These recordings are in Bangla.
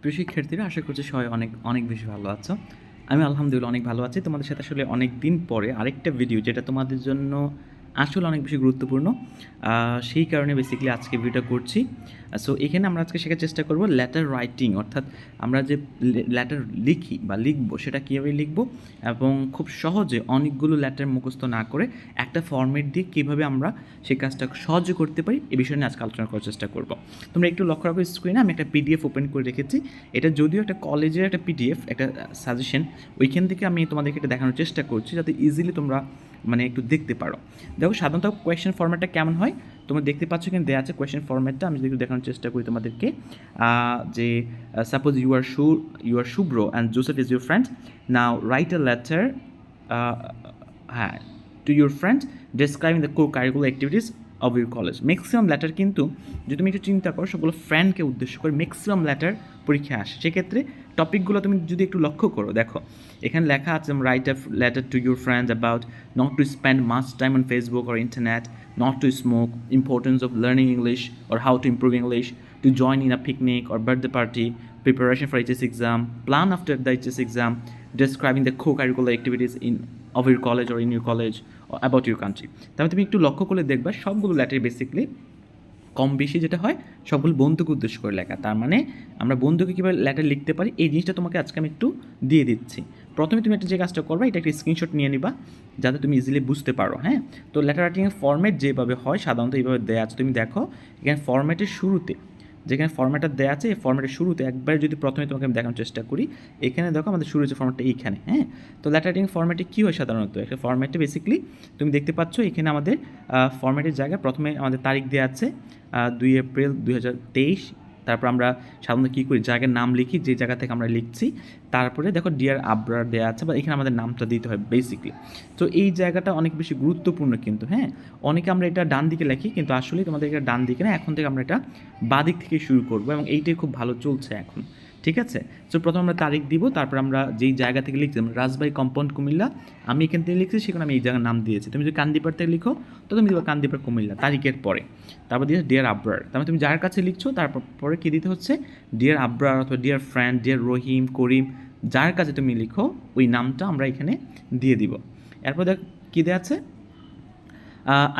প্রিয় শিক্ষার্থীরা আশা করছি সবাই অনেক অনেক বেশি ভালো আছো। আমি আলহামদুলিল্লাহ অনেক ভালো আছি। তোমাদের সাথে আসলে অনেক দিন পরে আরেকটা ভিডিও যেটা তোমাদের জন্য আসলে অনেক বেশি গুরুত্বপূর্ণ। সেই কারণে বেসিক্যালি আজকে ভিডিওটা করছি। সো এখানে আমরা আজকে শেখার চেষ্টা করব লেটার রাইটিং অর্থাৎ আমরা যে লেটার লিখি বা লিখব সেটা কীভাবে লিখব এবং খুব সহজে অনেকগুলো লেটার মুখস্থ না করে একটা ফর্মেট দিয়ে কীভাবে আমরা সেই কাজটা সহজে করতে পারি এই বিষয়ে নিয়ে আজকে আলোচনা করার চেষ্টা করব। তোমরা একটু লক্ষ্য রাখো স্ক্রিনে আমি একটা পিডিএফ ওপেন করে রেখেছি। এটা যদিও একটা কলেজের একটা পিডিএফ একটা সাজেশন ওইখান থেকে আমি তোমাদেরকে এটা দেখানোর চেষ্টা করছি যাতে ইজিলি তোমরা মানে একটু দেখতে পারো। দেখো, সাধারণত কোয়েশ্চেন ফর্ম্যাটটা কেমন হয়? তোমরা দেখতে পাচ্ছ কিন্তু দেওয়া আছে কোয়েশ্চেন ফর্ম্যাটটা আমি যদি একটু দেখানোর চেষ্টা করি তোমাদেরকে। যে suppose you are shoe you are Shubhra and Joseph is your friend now write a letter হ্যাঁ to your friend describing the co curricular activities of your college maximum letter কিন্তু, যদি তুমি একটু চিন্তা করো, সবগুলো ফ্রেন্ডকে উদ্দেশ্য করে ম্যাক্সিমাম লেটার পরীক্ষা আসে। সেক্ষেত্রে টপিকগুলো তুমি যদি একটু লক্ষ্য করো, দেখো, এখানে লেখা আছে write a letter to your friends about not to spend much time on Facebook or internet not to smoke importance of learning English or how to improve English to join in a picnic or birthday party preparation for HS exam plan after the HS exam describing the co curricular activities in of your college or in your college about your country তাহলে তুমি একটু লক্ষ্য করে দেখবা, সবগুলো লেটার বেসিকলি কম বেশি যেটা হয় সবগুলো বন্ধুকে উদ্দেশ্য করে লেখা। তার মানে আমরা বন্ধুকে কীভাবে লেটার লিখতে পারি, এই জিনিসটা তোমাকে আজকে আমি একটু দিয়ে দিচ্ছি। প্রথমে তুমি একটা যে কাজটা করবা, এটা একটা স্ক্রিনশট নিয়ে নিবা, যাতে তুমি ইজিলি বুঝতে পারো হ্যাঁ? তো লেটার রাইটিংয়ের ফর্ম্যাট যেভাবে হয়, সাধারণত এইভাবে দেয়া আছে। তুমি দেখো, এখানে ফর্ম্যাটের শুরুতে যেখানে ফর্ম্যাটটা দেওয়া আছে, এই ফর্ম্যাটের শুরুতে একবার যদি প্রথমে তোমাকে আমি দেখানোর চেষ্টা করি, এখানে দেখো আমাদের শুরু হচ্ছে ফর্ম্যাটটা এইখানে হ্যাঁ? তো লেটার রাইটিং ফর্ম্যাটে কী হয় সাধারণত? একটা ফর্ম্যাটে বেসিক্যালি তুমি দেখতে পাচ্ছ এখানে আমাদের ফর্ম্যাটের জায়গায় প্রথমে আমাদের তারিখ দেওয়া আছে দুই এপ্রিল দুই হাজার তেইশ তারপর আমরা সাধারণত কী করি? জায়গার নাম লিখি, যে জায়গা থেকে আমরা লিখছি। তারপরে দেখো ডিয়ার আবরার দেওয়া আছে, বা এখানে আমাদের নামটা দিতে হয় বেসিকলি তো এই জায়গাটা অনেক বেশি গুরুত্বপূর্ণ কিন্তু হ্যাঁ? অনেকে আমরা এটা ডান দিকে লিখি, কিন্তু আসলে তোমাদের এটা ডান দিকে না। এখন থেকে আমরা এটা বাদিক থেকে শুরু করব, এবং এইটাই খুব ভালো চলছে এখন। ঠিক আছে? তো প্রথমে আমরা তারিখ দিব, তারপর আমরা যেই জায়গা থেকে লিখছি রাজবাড়ি কম্পাউন্ড কুমিল্লা, আমি এখান থেকে লিখছি, সেখানে আমি এই জায়গার নাম দিয়েছি। তুমি যদি কান্দিপাড় থেকে লিখো, তো তুমি দিবা কান্দিপাড়, কুমিল্লা, তারিখের পরে। তারপর দিয়ে ডিয়ার আব্রার তারপর তুমি যার কাছে লিখছো, তারপর পরে কী দিতে হচ্ছে? ডিয়ার আব্রার অথবা dear friend dear Rahim Karim যার কাছে তুমি লিখো, ওই নামটা আমরা এখানে দিয়ে দিব। এরপর দেখ, কী দেওয়া আছে?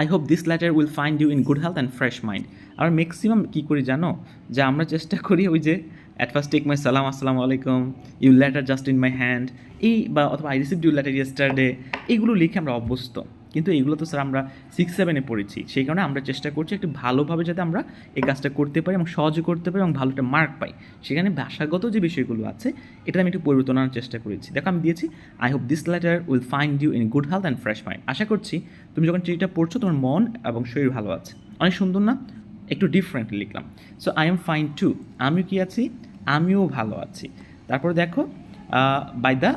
I hope this letter will find you in good health and fresh mind R maximum কী করি জানো? যে আমরা চেষ্টা করি ওই যে অ্যাট ফার্স্ট টেক মাই সালাম আসসালামু আলাইকুম you letter just in my hand এই বা অথবা I receive you letter yesterday এইগুলো লিখে আমরা অভ্যস্ত। কিন্তু এইগুলো তো স্যার আমরা সিক্স সেভেনে পড়েছি। সেই কারণে আমরা চেষ্টা করছি একটু ভালোভাবে যাতে আমরা এই কাজটা করতে পারি এবং সহজে করতে পারি এবং ভালো একটা মার্ক পাই। সেখানে ভাষাগত যে বিষয়গুলো আছে, এটা আমি একটু পরিবর্তন আনার চেষ্টা করেছি। দেখো, আমি দিয়েছি I hope this letter will find you in good health and fresh mind আশা করছি তুমি যখন চিঠিটা পড়ছো, তোমার মন এবং শরীর ভালো আছে। অনেক সুন্দর না? একটু ডিফারেন্টলি লিখলাম। So I am fine too আমি কি আছি? আমিও ভালো আছি। তারপর দেখো by the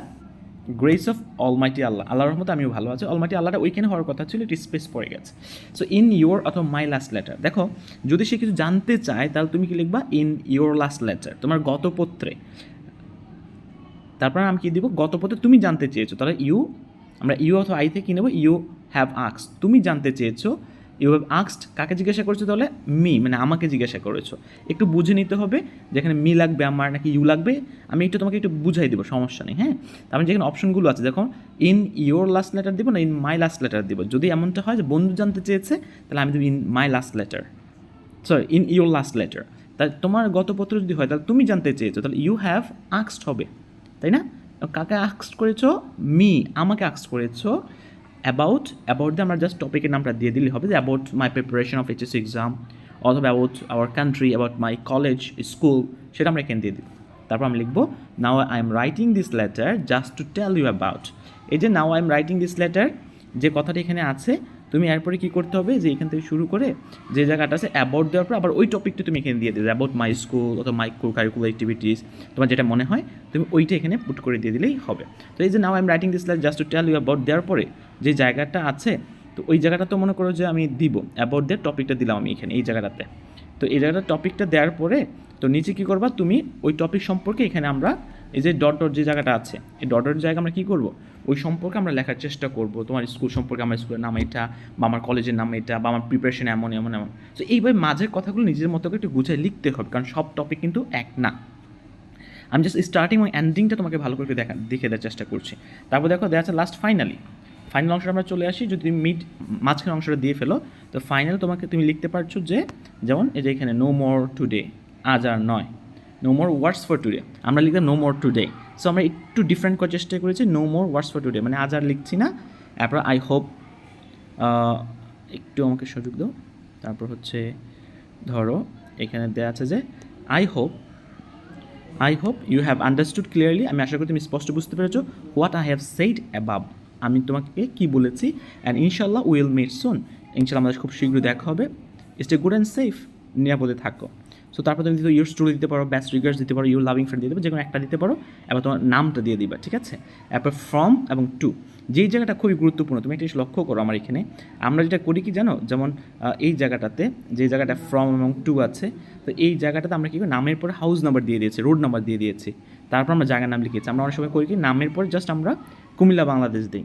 grace of Almighty Allah আল্লাহর রহমতে আমিও ভালো আছি। অলমাইটি আল্লাহটা ওইখানে হওয়ার কথা ছিল একটি স্পেস পড়ে গেছে। সো ইন ইয়োর অথবা মাই লাস্ট লেটার দেখো, যদি সে কিছু জানতে চায়, তাহলে তুমি কি লিখবা? ইন ইয়োর লাস্ট লেটার তোমার গত পত্রে তারপর আমি কি দিব? গত পত্রে তুমি জানতে চেয়েছো, তাহলে ইউ আমরা ইউ অথবা আই থেকে কী নেব ইউ হ্যাভ আক্স তুমি জানতে চেয়েছো ইউ হ্যাভ আক্সড কাকে জিজ্ঞাসা করেছ তাহলে? মি মানে আমাকে জিজ্ঞাসা করেছ। একটু বুঝে নিতে হবে যেখানে মি লাগবে, আমার নাকি ইউ লাগবে। আমি একটু তোমাকে একটু বুঝাই দেবো, সমস্যা নেই হ্যাঁ? তারপরে যেখানে অপশনগুলো আছে, দেখো ইন ইয়োর লাস্ট লেটার দিব না ইন মাই লাস্ট লেটার দিব। যদি এমনটা হয় যে বন্ধু জানতে চেয়েছে, তাহলে আমি দেবো in my last letter sorry in your last letter তাই তোমার গত পত্র যদি হয়, তাহলে তুমি জানতে চেয়েছো, তাহলে ইউ হ্যাভ আক্সড হবে, তাই না? কাকে আক্সড করেছ? মি আমাকে আক্সড করেছ। অ্যাবাউট অ্যাবাউট দিয়ে আমরা জাস্ট টপিকের নামটা দিয়ে দিলে হবে, যে about my preparation of HS exam অথবা about our country about my college school সেটা আমরা এখানে দিয়ে দিব। তারপর আমি লিখব now I am writing this letter just to tell you about এই যে now I am writing this letter যে কথাটা এখানে আছে, তুমি এরপরে কী করতে হবে, যে এখান থেকে শুরু করে যে জায়গাটা আছে অ্যাবাউট দেওয়ার পর আবার ওই টপিকটা তুমি এখানে দিয়ে দেবে অ্যাবাউট মাই স্কুল অথবা মাই কারিকুলার অ্যাক্টিভিটিস তোমার যেটা মনে হয়, তুমি ওইটা এখানে পুট করে দিয়ে দিলেই হবে। তো এই যে now I am writing this letter just to tell you about দেওয়ার পরে যে জায়গাটা আছে, তো ওই জায়গাটা তো মনে করো যে আমি দিব অ্যাবাউট দেওয়ার টপিকটা দিলাম আমি এখানে, এই জায়গাটাতে। তো এই জায়গাটা টপিকটা দেওয়ার পরে, তো নিচে কী করবা তুমি? ওই টপিক সম্পর্কে এখানে আমরা এই যে ডট ডট যে জায়গাটা আছে, এই ডট ডট জায়গা আমরা কী করব? ওই সম্পর্কে আমরা লেখার চেষ্টা করব, তোমার স্কুল সম্পর্কে আমার স্কুলের নাম এটা, বা আমার কলেজের নাম এটা, বা আমার প্রিপারেশন এমন এমন এমন। তো এইভাবে মাঝের কথাগুলো নিজের মতো একটু গুছিয়ে লিখতে হবে, কারণ সব টপিক কিন্তু এক না। আমি জাস্ট স্টার্টিং এবং এন্ডিংটা তোমাকে ভালো করে দেখা, দেখে দেওয়ার চেষ্টা করছি। তারপর দেখো দেখা যাচ্ছে লাস্ট ফাইনালি ফাইনাল অংশটা আমরা চলে আসি। যদি তুমি মিড মাঝখানে অংশটা দিয়ে ফেলো, তো ফাইনাল তোমাকে তুমি লিখতে পারছ যে, যেমন এই যে এখানে নো মোর টুডে আজ আর নয়। No more words for today আমরা লিখলাম নো মোর টুডে সো আমরা একটু ডিফারেন্ট করার চেষ্টা করেছি no more words for today মানে আজ আর লিখছি না। তারপর আই হোপ একটু আমাকে সুযোগ দাও। তারপর হচ্ছে, ধরো, এখানে দেওয়া আছে যে I hope I hope you have understood clearly আমি আশা করি তুমি স্পষ্ট বুঝতে পেরেছ। What I have said above আমি তোমাকে কি বলেছি অ্যান্ড ইনশাল্লাহ উইল মেট সুন ইনশাল্লাহ আমাদের খুব শীঘ্রই দেখা হবে। স্টে গুড অ্যান্ড সেফ নিরাপদে থাকো। সো তারপর তুমি দিতে ইউর স্টোরি দিতে পারো ব্যাস্ট রিগার্স দিতে পারো ইউর লাভিং ফ্রেন্ড দিতে পারো যে কোনো একটা দিতে পারো, এবার তোমার নামটা দিয়ে দিবা, ঠিক আছে? এরপর ফ্রম এবং টু যেই জায়গাটা খুবই গুরুত্বপূর্ণ, তুমি একটা লক্ষ্য করো আমার এখানে। আমরা যেটা করি কি জানো? যেমন এই জায়গাটাতে যে জায়গাটা ফ্রম এবং টু আছে, তো এই জায়গাটাতে আমরা কী করি? নামের পরে হাউস নাম্বার দিয়ে দিয়েছি রোড নাম্বার দিয়ে দিয়েছি। তারপর আমরা জায়গার নাম লিখেছি। আমরা অনেক সময় করি কি? নামের পরে জাস্ট আমরা কুমিল্লা বাংলাদেশ দিই।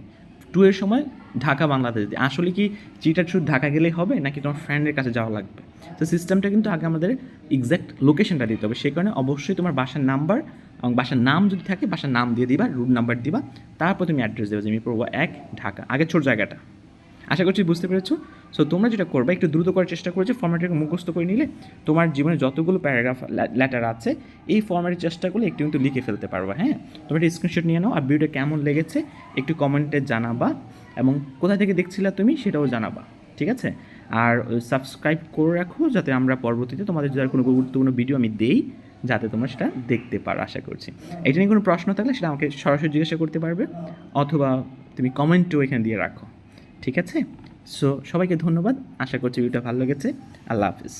টু এর সময় ঢাকা বাংলাদেশ দিই। আসলে কি চিটার শুধু ঢাকা গেলেই হবে, নাকি তোমার ফ্রেন্ডের কাছে যাওয়া লাগবে? তো সিস্টেমটা কিন্তু আগে আমাদের এক্স্যাক্ট লোকেশনটা দিতে হবে। সেই কারণে অবশ্যই তোমার বাসার নাম্বার এবং বাসার নাম যদি থাকে, বাসার নাম দিয়ে দিবা রুট নাম্বার দিবা, তারপর তুমি অ্যাড্রেস দেবে যে মিরপুর এক, ঢাকা। আগে ছোট জায়গাটা। আশা করছি বুঝতে পেরেছ? সো তোমরা যেটা করবে, একটু দ্রুত করার চেষ্টা করেছ ফর্ম্যাটটাকে মুখস্থ করে নিলে তোমার জীবনে যতগুলো প্যারাগ্রাফ লেটার আছে, এই ফর্ম্যাটের চেষ্টা করলে একটু কিন্তু লিখে ফেলতে পারবে হ্যাঁ? তোমরা একটা স্ক্রিনশট নিয়ে নাও আর ভিডিওটা কেমন লেগেছে একটু কমেন্টে জানাবা এবং কোথা থেকে দেখছিলা তুমি সেটাও জানাবা, ঠিক আছে? আর সাবস্ক্রাইব করে রাখো যাতে আমরা পরবর্তীতে তোমাদের যার কোনো গুরুত্বপূর্ণ ভিডিও আমি দেই, যাতে তোমরা সেটা দেখতে পারো, আশা করছি। এটা নিয়ে কোনো প্রশ্ন থাকলে সেটা আমাকে সরাসরি জিজ্ঞাসা করতে পারবে অথবা তুমি কমেন্টও এখানে দিয়ে রাখো। ঠিক আছে? সো সবাইকে ধন্যবাদ। আশা করছি ভিডিওটা ভালো লেগেছে। আল্লাহ হাফিজ।